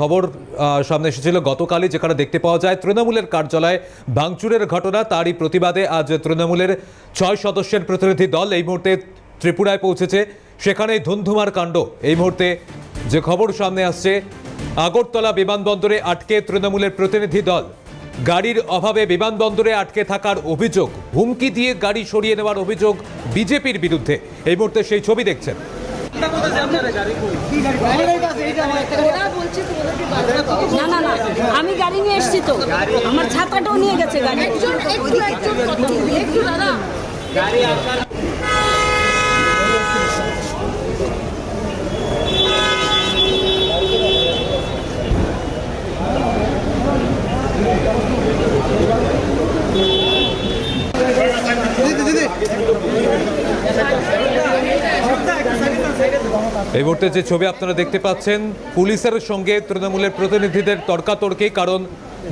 খবর সামনে এসেছিল। গতকালই যেখানে দেখতে পাওয়া যায়, তৃণমূলের কার্যালয়ে ভাঙচুরের ঘটনা, তারই প্রতিবাদে আজ তৃণমূলের ছয় সদস্যের প্রতিনিধি দল এই মুহূর্তে ত্রিপুরায় পৌঁছেছে। সেখানেই ধুন্ধুমার কাণ্ড। এই মুহূর্তে যে খবর সামনে আসছে, আগরতলা বিমানবন্দরে আটকে তৃণমূলের প্রতিনিধি দল। গাড়ির অভাবে বিমানবন্দরে আটকে থাকার অভিযোগ, হুমকি দিয়ে গাড়ি সরিয়ে নেওয়ার অভিযোগ বিজেপির বিরুদ্ধে। এই মুহূর্তে সেই ছবি দেখছেন। না না না আমি গাড়ি নিয়ে এসেছি তো। আমার ছাতাটাও নিয়ে গেছে গাড়ি। একটু দাদা। এই মুহূর্তে যে ছবি আপনারা দেখতে পাচ্ছেন, পুলিশের সঙ্গে তৃণমূলের প্রতিনিধিদের তর্কাতর্কি, কারণ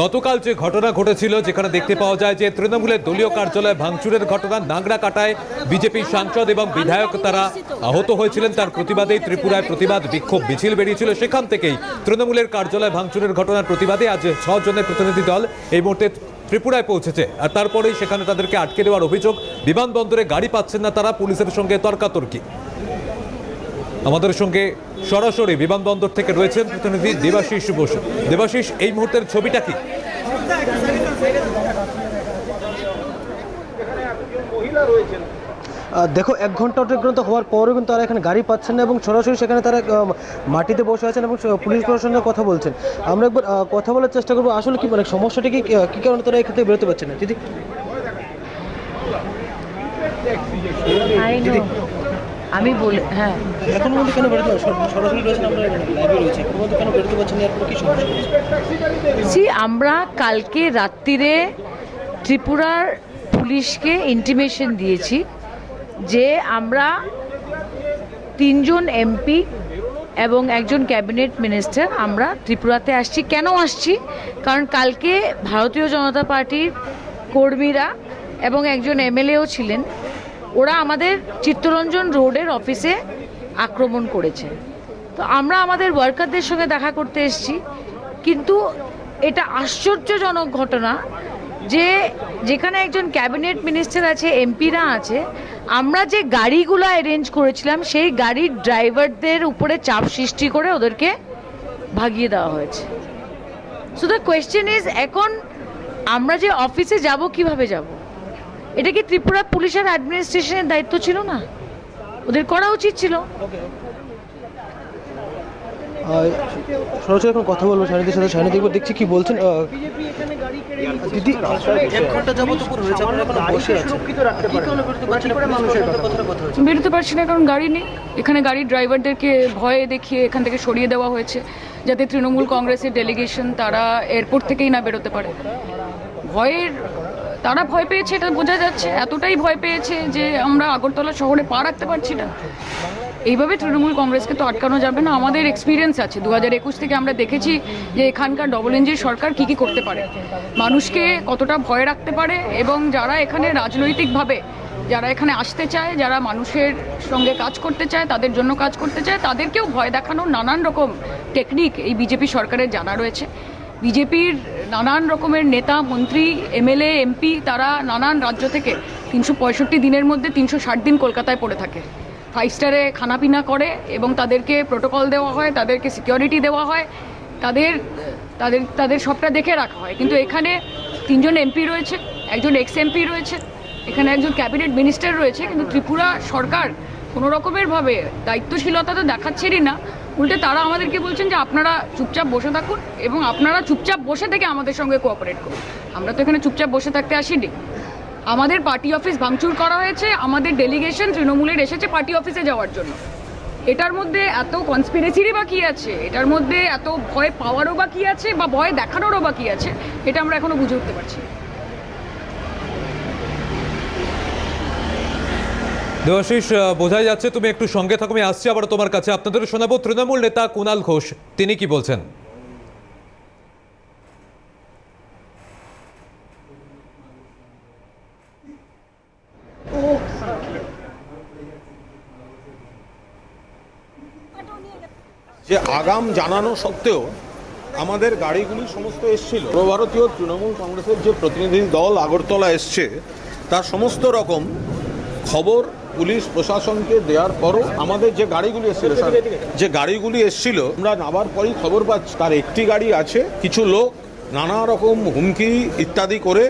গতকাল যে ঘটনা ঘটেছিল, যেখানে দেখতে পাওয়া যায় যে তৃণমূলের দলীয় কার্যালয়ে ভাঙচুরের ঘটনা নাগরা কাটায় বিজেপি সাংসদ এবং বিধায়ক তারা আহত হয়েছিলেন। তার প্রতিবাদেই ত্রিপুরায় প্রতিবাদ বিক্ষোভ, মিছিল বেরিয়েছিল। সেখান থেকেই তৃণমূলের কার্যালয়ে ভাঙচুরের ঘটনার প্রতিবাদে আজ ছ জনের প্রতিনিধি দল এই মুহূর্তে ত্রিপুরায় পৌঁছেছে। আর তারপরেই সেখানে তাদেরকে আটকে দেওয়ার অভিযোগ, বিমানবন্দরে গাড়ি পাচ্ছেন না তারা, পুলিশের সঙ্গে তর্কাতর্কি। আমাদের সঙ্গে সরাসরি বিমানবন্দর থেকে রয়েছেন প্রতিনিধি দেবাশিস বসু। দেবাশিস এই মুহূর্তের ছবিটা কি? দেখো এক ঘণ্টা অতিক্রান্ত হওয়ার পরও কিন্তু তারা এখানে গাড়ি পাচ্ছেন না এবং সরাসরি সেখানে তারা মাটিতে বসে আছেন এবং পুলিশ প্রশাসনের সঙ্গে কথা বলছেন। আমরা একবার কথা বলার চেষ্টা করব। আসলে কি মানে সমস্যাটা কি কি কারণে তারা এখান থেকে বেরোতে পারছে না? দিদি আমি বলে হ্যাঁ। এখন মধ্যে কেন বেরোতে সরাসরি রয়েছেন আমরা লাইভে রয়েছে এখন মধ্যে কেন বেরোতে পারছেন না? এরপর কি সমস্যা? সি আমরা কালকে রাত্রিরে ত্রিপুরার পুলিশকে ইন্টিমেশন দিয়েছি যে আমরা তিনজন এমপি এবং একজন ক্যাবিনেট মিনিস্টার আমরা ত্রিপুরাতে আসছি। কেন আসছি? কারণ কালকে ভারতীয় জনতা পার্টির কর্মীরা এবং একজন এমএলএও ছিলেন। ওরা আমাদের চিত্তরঞ্জন রোডের অফিসে আক্রমণ করেছে। তো আমরা আমাদের ওয়ার্কারদের সঙ্গে দেখা করতে এসেছি। কিন্তু এটা আশ্চর্যজনক ঘটনা যে যেখানে একজন ক্যাবিনেট মিনিস্টার আছে, এমপিরা আছে, আমরা যে গাড়িগুলো অ্যারেঞ্জ করেছিলাম, সেই গাড়ির ড্রাইভারদের উপরে চাপ সৃষ্টি করে ওদেরকে ভাগিয়ে দেওয়া হয়েছে। সো দ্য কোয়েশ্চেন ইজ এখন আমরা যে অফিসে যাব, কীভাবে যাব? এটা কি ত্রিপুরা পুলিশের অ্যাডমিনিস্ট্রেশনের দায়িত্ব ছিল না? ওদের করা উচিত ছিল। সরাসরি এখন কথা বলব সাইনিদের সাথে। সাইনি দেখব দেখছি কি বলছেন। দিদি এক ঘণ্টা পুরো এখন বসে বেরোতে পারছি না কারণ গাড়ি নেই। এখানে গাড়ির ড্রাইভারদেরকে ভয়ে দেখিয়ে এখান থেকে সরিয়ে দেওয়া হয়েছে যাতে তৃণমূল কংগ্রেসের ডেলিগেশন তারা এয়ারপোর্ট থেকেই না বেরোতে পারে। ভয়ের তারা ভয় পেয়েছে, এটা বোঝা যাচ্ছে। এতটাই ভয় পেয়েছে যে আমরা আগরতলা শহরে পা রাখতে পারছি না। এইভাবে তৃণমূল কংগ্রেসকে তো আটকানো যাবে না। আমাদের এক্সপিরিয়েন্স আছে। দু হাজার একুশ থেকে আমরা দেখেছি যে এখানকার ডবল ইঞ্জিন সরকার কি কি করতে পারে। মানুষকে কতটা ভয় রাখতে পারে এবং যারা এখানে রাজনৈতিকভাবে, যারা এখানে আসতে চায়, যারা মানুষের সঙ্গে কাজ করতে চায়, তাদের জন্য কাজ করতে চায়, তাদেরকেও ভয় দেখানোর নানান রকম টেকনিক এই বিজেপি সরকারের জানা রয়েছে। বিজেপির নানান রকমের নেতা, মন্ত্রী, এমএলএ, এমপি তারা নানান রাজ্য থেকে তিনশো পঁয়ষট্টি দিনের মধ্যে তিনশো ষাট দিন কলকাতায় পড়ে থাকে। ফাইভ স্টারে খানাপিনা করে এবং তাদেরকে প্রোটোকল দেওয়া হয়, তাদেরকে সিকিউরিটি দেওয়া হয়, তাদের তাদের তাদের সবটা দেখে রাখা হয়। কিন্তু এখানে তিনজন এমপি রয়েছে, একজন এক্স এমপি রয়েছে, এখানে একজন ক্যাবিনেট মিনিস্টার রয়েছে, কিন্তু ত্রিপুরা সরকার কোনো রকমের ভাবে দায়িত্বশীলতা তো দেখাচ্ছেনই না। উল্টে তারা আমাদেরকে বলছেন যে আপনারা চুপচাপ বসে থাকুন এবং আপনারা চুপচাপ বসে থেকে আমাদের সঙ্গে কোঅপারেট করুন। আমরা তো এখানে চুপচাপ বসে থাকতে আসিনি। আমাদের পার্টি অফিস ভাঙচুর করা হয়েছে, আমাদের ডেলিগেশন তৃণমূলের এসেছে পার্টি অফিসে যাওয়ার জন্য। এটার মধ্যে এত কনস্পিরেসিরই বা কী আছে? এটার মধ্যে এত ভয় পাওয়ারও বা কী আছে বা ভয় দেখানোরও বা কী আছে? এটা আমরা এখনও বুঝে উঠতে পারছি না। দেবাশিস বোঝাই যাচ্ছে তুমি একটু সঙ্গে থাকো, আমি আসছি আবার তোমার কাছে। আপনাদের শোনাবো তৃণমূল নেতা কুণাল ঘোষ। তিনি কি বলছেন? যে আগাম জানানো সত্ত্বেও আমাদের গাড়িগুলি সমস্ত এসছিল। সর্বভারতীয় তৃণমূল কংগ্রেসের যে প্রতিনিধি দল আগরতলা এসছে, তার সমস্ত রকম খবর পুলিশ প্রশাসনকে দেওয়ার পরও আমাদের যে গাড়িগুলি এসেছিল যে গাড়িগুলি এসছিল আমরা নামার পরই খবর পাচ্ছি। তার একটি গাড়ি আছে কিছু লোক নানা রকম হুমকি ইত্যাদি করে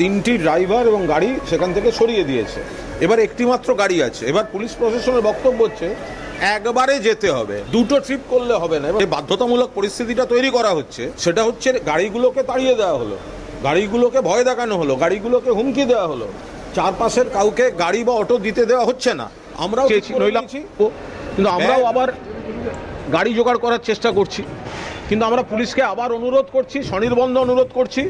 তিনটি ড্রাইভার এবং গাড়ি সেখান থেকে সরিয়ে দিয়েছে। এবার একটি মাত্র গাড়ি আছে। এবার পুলিশ প্রশাসনের বক্তব্য হচ্ছে একবারে যেতে হবে। দুটো ট্রিপ করলে হবে না। এবার যে বাধ্যতামূলক পরিস্থিতিটা তৈরি করা হচ্ছে সেটা হচ্ছে গাড়িগুলোকে তাড়িয়ে দেওয়া হলো। গাড়িগুলোকে ভয় দেখানো হলো গাড়িগুলোকে হুমকি দেওয়া হলো। চারপাশের কাউকে গাড়ি বা অটো দিতে দেওয়া হচ্ছে না। আমরাও নইলাম। কিন্তু আমরাও আবার গাড়ি জোগাড় করার চেষ্টা করছি। কিন্তু আমরা পুলিশকে আবার অনুরোধ করছি স্বনির্বন্ধ অনুরোধ করছি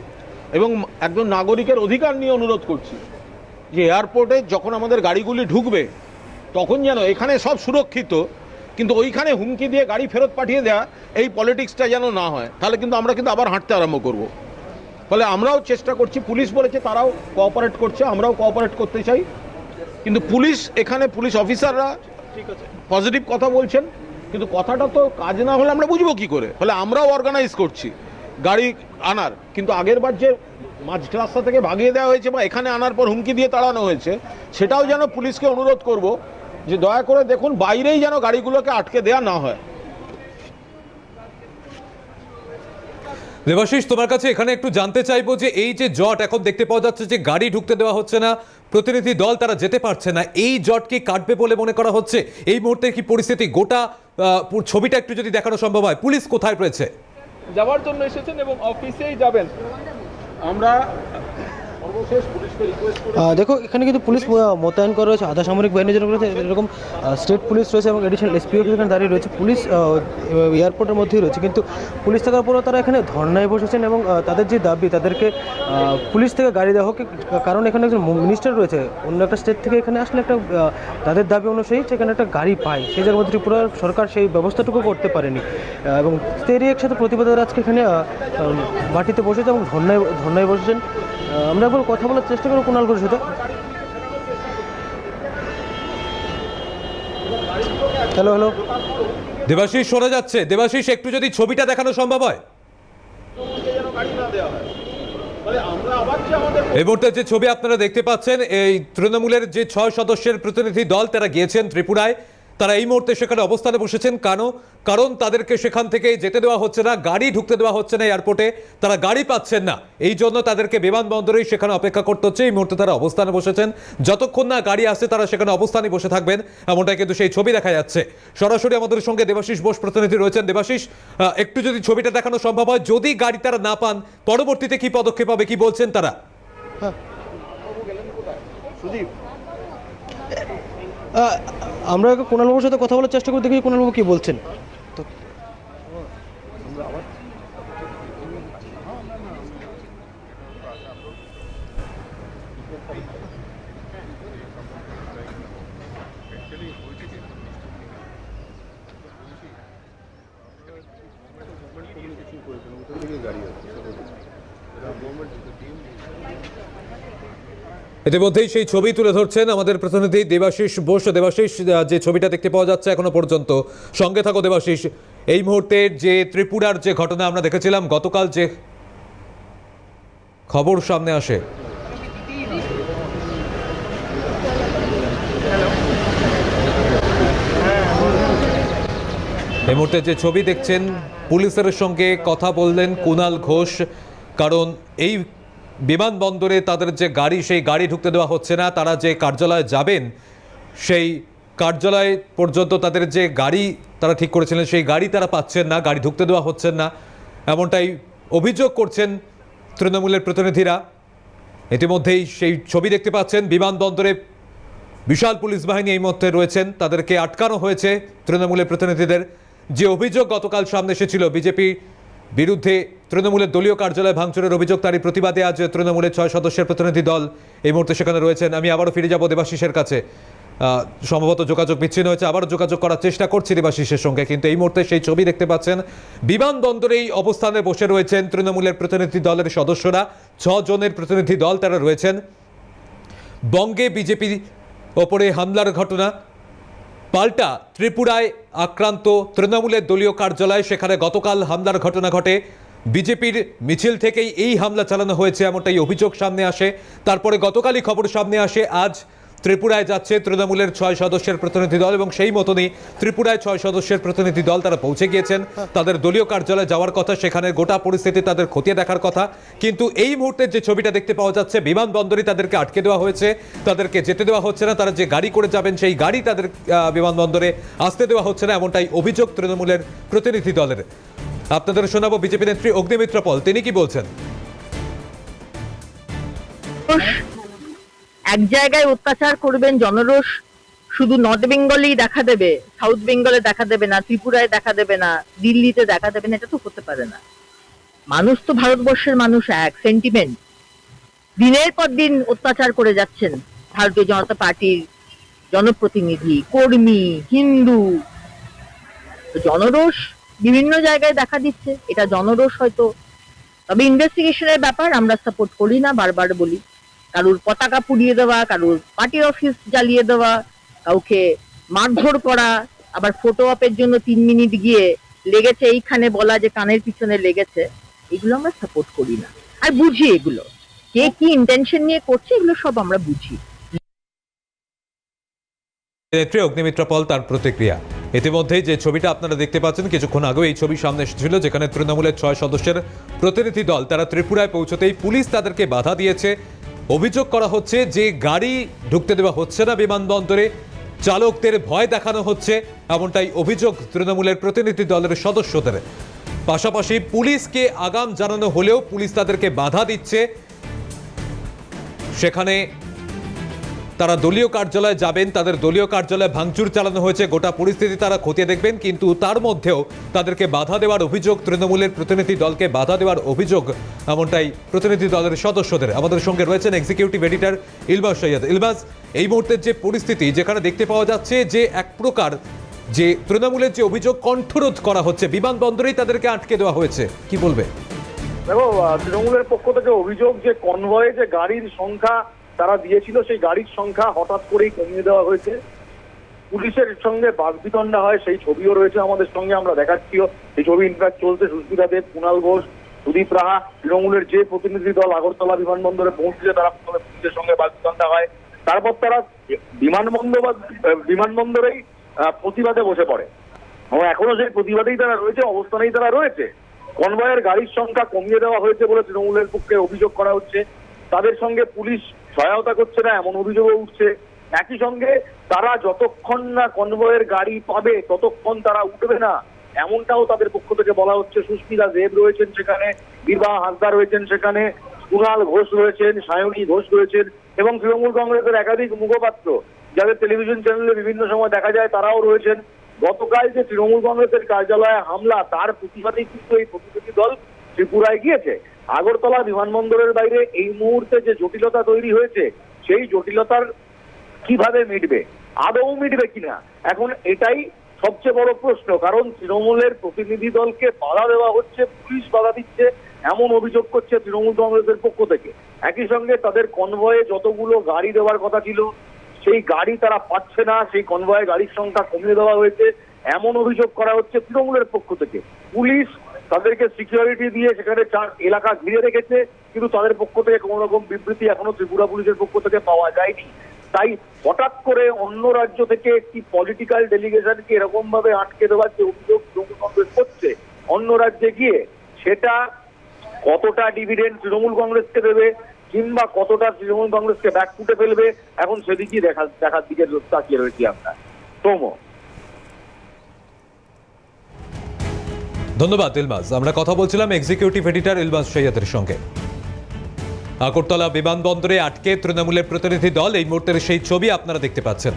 এবং একজন নাগরিকের অধিকার নিয়ে অনুরোধ করছি যে এয়ারপোর্টে যখন আমাদের গাড়িগুলি ঢুকবে তখন যেন এখানে সব সুরক্ষিত কিন্তু ওইখানে হুমকি দিয়ে গাড়ি ফেরত পাঠিয়ে দেওয়া এই পলিটিক্সটা যেন না হয়। তাহলে কিন্তু আমরা কিন্তু আবার হাঁটতে আরম্ভ করব। ফলে আমরাও চেষ্টা করছি পুলিশ বলেছে তারাও কোঅপারেট করছে আমরাও কোঅপারেট করতে চাই। কিন্তু পুলিশ এখানে পুলিশ অফিসাররা পজিটিভ কথা বলছেন কিন্তু কথাটা তো কাজ না হলে আমরা বুঝব কি করে? ফলে আমরাও অর্গানাইজ করছি গাড়ি আনার। কিন্তু আগের বার যে মাঝ রাস্তা থেকে ভাগিয়ে দেওয়া হয়েছে বা এখানে আনার পর হুমকি দিয়ে তাড়ানো হয়েছে সেটাও যেন পুলিশকে অনুরোধ করব যে দয়া করে দেখুন বাইরেই যেন গাড়িগুলোকে আটকে দেওয়া না হয়। দেবাশিস তোমার কাছে এখানে একটু জানতে চাইব যে এই যে জট এখন দেখতে পাওয়া যাচ্ছে যে গাড়ি ঢুকতে দেওয়া হচ্ছে না প্রতিনিধি দল তারা যেতে পারছে না। এই জট কি কাটবে বলে মনে করা হচ্ছে? এই মুহূর্তে কি পরিস্থিতি? গোটা ছবিটা একটু যদি দেখানো সম্ভব হয়। পুলিশ কোথায় রয়েছে? যাওয়ার জন্য এসেছেন এবং অফিসেই যাবেন। আমরা দেখো, এখানে কিন্তু পুলিশ মোতায়েন করা রয়েছে, আধা সামরিক বাহিনী যেন রয়েছে, এরকম স্টেট পুলিশ রয়েছে এবং এডিশনাল এসপিও এখানে দাঁড়িয়ে রয়েছে। পুলিশ এয়ারপোর্টের মধ্যেই রয়েছে। কিন্তু পুলিশ থাকার পরেও তারা এখানে ধর্নায় বসেছেন এবং তাদের যে দাবি, তাদেরকে পুলিশ থেকে গাড়ি দেওয়া হোক কারণ এখানে একজন মিনিস্টার রয়েছে। অন্য একটা স্টেট থেকে এখানে আসলে একটা তাদের দাবি অনুযায়ী সেখানে একটা গাড়ি পায়। সেই জায়গার মধ্যে ত্রিপুরা সরকার সেই ব্যবস্থাটুকু করতে পারেনি। এবং তেরই একসাথে প্রতিবাদের আজকে এখানে মাটিতে বসেছে এবং ধর্নায় ধর্নায় বসেছেন। আমরা একবার কথা বলার চেষ্টা করব, কুণাল ঘোষের সাথে। হ্যালো হ্যালো দেবাশিস শোনা যাচ্ছে। দেবাশিস, একটু যদি ছবিটা দেখানো সম্ভব হয়। এই মুহূর্তে যে ছবি আপনারা দেখতে পাচ্ছেন, এই তৃণমূলের যে ছয় সদস্যের প্রতিনিধি দল, তারা গিয়েছেন ত্রিপুরায়। তারা এই মুহূর্তে সেখানে অবস্থানে বসেছেন। কেন? কারণ তাদেরকে সেখান থেকে যেতে দেওয়া হচ্ছে না গাড়ি ঢুকতে দেওয়া হচ্ছে না এয়ারপোর্টে। তারা গাড়ি পাচ্ছেন না। এই জন্য তাদেরকে বিমানবন্দরেই সেখানে অপেক্ষা করতে হচ্ছে। এই মুহূর্তে তারা অবস্থানে বসেছেন। যতক্ষণ না গাড়ি আসছে তারা সেখানে অবস্থানে বসে থাকবেন। এমনটাই কিন্তু সেই ছবি দেখা যাচ্ছে। সরাসরি আমাদের সঙ্গে দেবাশিস বোস প্রতিনিধি রয়েছেন। দেবাশিস একটু যদি ছবিটা দেখানো সম্ভব হয় যদি গাড়ি তারা না পান পরবর্তীতে কি পদক্ষেপ হবে কি বলছেন তারা? আহ, আমরা কোনালবাবুর সাথে কথা বলার চেষ্টা করি দেখি কোনালবাবু কী বলছেন। তো ইতিমধ্যেই সেই ছবি তুলে ধরছেন আমাদের প্রতিনিধি দেবাশিস বোস। দেবাশিস যে ছবিটা দেখতে পাওয়া যাচ্ছে এখনও পর্যন্ত, সঙ্গে থাকো দেবাশিস, এই মুহূর্তে যে ত্রিপুরার যে ঘটনা আমরা দেখেছিলাম, গতকাল যে খবর সামনে আসে। এই মুহূর্তে যে ছবি দেখছেন, পুলিশের সঙ্গে কথা বললেন কুনাল ঘোষ, কারণ এই বিমানবন্দরে তাদের যে গাড়ি, সেই গাড়ি ঢুকতে দেওয়া হচ্ছে না। তারা যে কার্যালয়ে যাবেন, সেই কার্যালয় পর্যন্ত তাদের যে গাড়ি তারা ঠিক করেছিলেন, সেই গাড়ি তারা পাচ্ছেন না, গাড়ি ঢুকতে দেওয়া হচ্ছে না। এমনটাই অভিযোগ করছেন তৃণমূলের প্রতিনিধিরা। ইতিমধ্যেই সেই ছবি দেখতে পাচ্ছেন, বিমানবন্দরে বিশাল পুলিশ বাহিনী এই মধ্যে রয়েছেন। তাদেরকে আটকানো হয়েছে তৃণমূলের প্রতিনিধিদের। যে অভিযোগ গতকাল সামনে এসেছিল, বিজেপি বিরুদ্ধে তৃণমূলের দলীয় কার্যালয় ভাঙচুরের অভিযোগ, তারই প্রতিবাদে আজ তৃণমূলের ছয় সদস্যের প্রতিনিধি দল এই মুহূর্তে সেখানে রয়েছেন। আমি আবারও ফিরে যাব দেবাশিসের কাছে। সম্ভবত যোগাযোগ বিচ্ছিন্ন হয়েছে। আবারও যোগাযোগ করার চেষ্টা করছি দেবাশিসের সঙ্গে, কিন্তু এই মুহূর্তে সেই ছবি দেখতে পাচ্ছেন বিমানবন্দরেই অবস্থানে বসে রয়েছেন তৃণমূলের প্রতিনিধি দলের সদস্যরা। ছ জনের প্রতিনিধি দল তারা রয়েছেন। বঙ্গে বিজেপি ওপরে হামলার ঘটনা পাল্টা ত্রিপুরায় আক্রান্ত তৃণমূলের দলীয় কার্যালয় সেখানে গতকাল হামলার ঘটনা ঘটে। বিজেপির মিছিল থেকেই এই হামলা চালানো হয়েছে, এমনটাই অভিযোগ সামনে আসে। তারপরে গতকালই খবর সামনে আসে, আজ ত্রিপুরায় যাচ্ছে তৃণমূলের ছয় সদস্যের প্রতিনিধি দল এবং সেই মতনই ত্রিপুরায় ছয় সদস্যের প্রতিনিধি দল তারা পৌঁছে গিয়েছেন। তাদের দলীয় কার্যালয়ে যাওয়ার কথা, সেখানে গোটা পরিস্থিতি তাদের খতিয়ে দেখার কথা। কিন্তু এই মুহূর্তে যে ছবিটা দেখতে পাওয়া যাচ্ছে বিমানবন্দরে তাদেরকে আটকে দেওয়া হয়েছে। তাদেরকে যেতে দেওয়া হচ্ছে না। তারা যে গাড়ি করে যাবেন, সেই গাড়ি তাদের বিমানবন্দরে আসতে দেওয়া হচ্ছে না, এমনটাই অভিযোগ তৃণমূলের প্রতিনিধি দলের। আপনাদের শোনাবো বিজেপি নেত্রী অগ্নিমিত্র পল। তিনি কি বলছেন? এক জায়গায় অত্যাচার করবেন জনরোষ শুধু নর্থ বেঙ্গলেই দেখা দেবে, সাউথ বেঙ্গলে দেখা দেবে না, ত্রিপুরায় দেখা দেবে না, দিল্লিতে দেখা দেবে না, এটা তো হতে পারে না। মানুষ তো ভারতবর্ষের মানুষ এক সেন্টিমেন্ট দিনের পর দিন অত্যাচার করে যাচ্ছেন ভারতীয় জনতা পার্টির জনপ্রতিনিধি, কর্মী, হিন্দু। জনরোষ বিভিন্ন জায়গায় দেখা দিচ্ছে, এটা জনরোষ হয়তো। তবে ইনভেস্টিগেশনের ব্যাপার আমরা সাপোর্ট করি না, বারবার বলি। কারুর পতাকা পুড়িয়ে দেওয়া, কারুর পার্টি অফিস জ্বালিয়ে দেওয়া, কাউকে মারধর করা, আবার ফটো অপের জন্য তিন মিনিট গিয়ে লেগেছে এইখানে বলা যে কানের পিছনে লেগেছে, এগুলো আমরা সাপোর্ট করি না। আর বুঝি এগুলো। কে কি ইন্টেনশন নিয়ে করছে, এগুলো সব আমরা বুঝি। নেত্রী অগ্নিমিত্র পল তার প্রতিক্রিয়া। ইতিমধ্যেই যে ছবিটা আপনারা দেখতে পাচ্ছেন, কিছুক্ষণ আগেও এই ছবি সামনে এসেছিল, যেখানে তৃণমূলের ছয় সদস্যের প্রতিনিধি দল, তারা ত্রিপুরায় পৌঁছতেই পুলিশ তাদেরকে বাধা দিয়েছে। অভিযোগ করা হচ্ছে যে গাড়ি ঢুকতে দেওয়া হচ্ছে না বিমানবন্দরে। চালকদের ভয় দেখানো হচ্ছে, এমনটাই অভিযোগ তৃণমূলের প্রতিনিধি দলের সদস্যদের। পাশাপাশি পুলিশকে আগাম জানানো হলেও পুলিশ তাদেরকে বাধা দিচ্ছে। সেখানে তারা দলীয় কার্যালয়ে যাবেন, তাদের দলীয় কার্যালয়ে ভাঙচুর চালানো হয়েছে, গোটা পরিস্থিতি তারা খতিয়ে দেখবেন, কিন্তু তার মধ্যেও তাদেরকে বাধা দেওয়ার অভিযোগ, তৃণমূলের প্রতিনিধি দলকে বাধা দেওয়ার অভিযোগ, এমনটাই প্রতিনিধি দলের সদস্যদের। আমাদের সঙ্গে রয়েছেন এক্সিকিউটিভ এডিটর ইলবাস সৈয়দ। ইলবাস, এই মুহূর্তের যে পরিস্থিতি যেখানে দেখতে পাওয়া যাচ্ছে যে এক প্রকার যে তৃণমূলের যে অভিযোগ, কণ্ঠরোধ করা হচ্ছে বিমানবন্দরেই তাদেরকে আটকে দেওয়া হয়েছে, কি বলবে দেখো তৃণমূলের পক্ষ থেকে অভিযোগ যে কনভয়ে যে গাড়ির সংখ্যা তারা দিয়েছিল সেই গাড়ির সংখ্যা হঠাৎ করেই কমিয়ে দেওয়া হয়েছে। পুলিশের সঙ্গে বাগবিতণ্ডা হয়, সেই ছবিও রয়েছে আমাদের সঙ্গে, আমরা দেখাচ্ছিও। এই ছবি ইনফ্যাক্ট চলছে সুস্মিতা দেব কুণাল ঘোষ, সুদীপ রাহা, তৃণমূলের যে প্রতিনিধি দল আগরতলা বিমানবন্দরে পৌঁছেছে, তারা প্রথমে পুলিশের সঙ্গে বাগবিতণ্ডা হয়। তারপর তারা বিমানবন্দর বা বিমানবন্দরেই প্রতিবাদে বসে পড়ে। এবং এখনও সেই প্রতিবাদেই তারা রয়েছে, অবস্থানেই তারা রয়েছে। কনভয়ের গাড়ির সংখ্যা কমিয়ে দেওয়া হয়েছে বলে তৃণমূলের পক্ষে অভিযোগ করা হচ্ছে। তাদের সঙ্গে পুলিশ সহায়তা করছে না, এমন অভিযোগও উঠছে। একই সঙ্গে তারা যতক্ষণ না কনভয়ের গাড়ি পাবে, ততক্ষণ তারা উঠবে না। এমনটাও তাদের পক্ষ থেকে বলা হচ্ছে। সুস্মিতা দেব রয়েছেন সেখানে, বিবাহ হাসদা রয়েছেন সেখানে, কুণাল ঘোষ রয়েছেন, সায়নী ঘোষ রয়েছেন এবং তৃণমূল কংগ্রেসের একাধিক মুখপাত্র। যাদের টেলিভিশন চ্যানেলে বিভিন্ন সময় দেখা যায়, তারাও রয়েছেন। গতকাল যে তৃণমূল কংগ্রেসের কার্যালয়ে হামলা, তার প্রতিবাদেই কিন্তু এই প্রতিনিধি দল ত্রিপুরায় গিয়েছে। আগরতলা বিমানবন্দরের বাইরে এই মুহূর্তে যে জটিলতা তৈরি হয়েছে, সেই জটিলতার কীভাবে মিটবে? আদৌ মিটবে কিনা? এখন এটাই সবচেয়ে বড় প্রশ্ন, কারণ তৃণমূলের প্রতিনিধি দলকে বাধা দেওয়া হচ্ছে, পুলিশ বাধা দিচ্ছে, এমন অভিযোগ করছে তৃণমূল কংগ্রেসের পক্ষ থেকে। একই সঙ্গে তাদের কনভয়ে যতগুলো গাড়ি দেওয়ার কথা ছিল, সেই গাড়ি তারা পাচ্ছে না, সেই কনভয়ে গাড়ির সংখ্যা কমিয়ে দেওয়া হয়েছে, এমন অভিযোগ করা হচ্ছে তৃণমূলের পক্ষ থেকে। পুলিশ তাদেরকে সিকিউরিটি দিয়ে সেখানে চার এলাকা ঘিরে রেখেছে, কিন্তু তাদের পক্ষ থেকে কোনো রকম বিবৃতি এখনও ত্রিপুরা পুলিশের পক্ষ থেকে পাওয়া যায়নি। তাই হঠাৎ করে অন্য রাজ্য থেকে একটি পলিটিক্যাল ডেলিগেশনকে এরকম ভাবে আটকে দেওয়ার যে অভিযোগ তৃণমূল কংগ্রেস করছে, অন্য রাজ্যে গিয়ে সেটা কতটা ডিভিডেন্ড তৃণমূল কংগ্রেসকে দেবে কিংবা কতটা তৃণমূল কংগ্রেসকে ব্যাক ফুটে ফেলবে, এখন সেদিকেই দেখা দেখার দিকে তাকিয়ে রয়েছি আমরা। সোমো ধন্যবাদ ইলমাজ আমরা কথা বলছিলাম এক্সিকিউটিভ এডিটর ইলমাজ সৈয়দের সঙ্গে। আগরতলা বিমানবন্দরে আটকে তৃণমূলের প্রতিনিধি দল, এই মুহূর্তের সেই ছবি আপনারা দেখতে পাচ্ছেন।